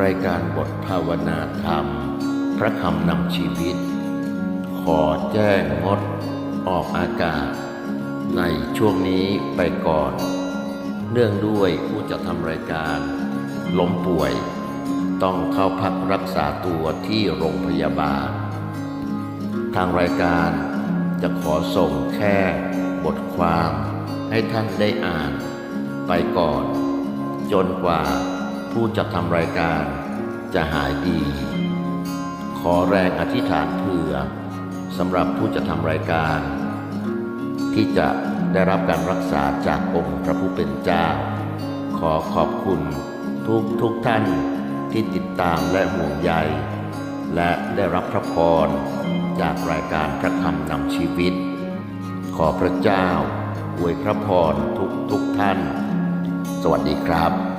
รายการบทภาวนาธรรม พระคำนำชีวิต ขอแจ้งงดออกอากาศ ในช่วงนี้ไปก่อน เนื่องด้วยผู้จะทำรายการล้มป่วย ต้องเข้าพักรักษาตัวที่โรงพยาบาล ทางรายการจะขอส่งแค่บทความให้ท่านได้อ่าน ไปก่อน จนกว่า ผู้จัดทำรายการจะหายดี ขอแรงอธิษฐานเผื่อสำหรับผู้จะทำรายการ ที่จะได้รับการรักษาจากองค์พระผู้เป็นเจ้า ขอขอบคุณทุกทุกท่านที่ติดตามและห่วงใย และได้รับพระพรจากรายการพระคำนำชีวิต ขอพระเจ้าอวยพระพรทุกทุกท่าน สวัสดีครับ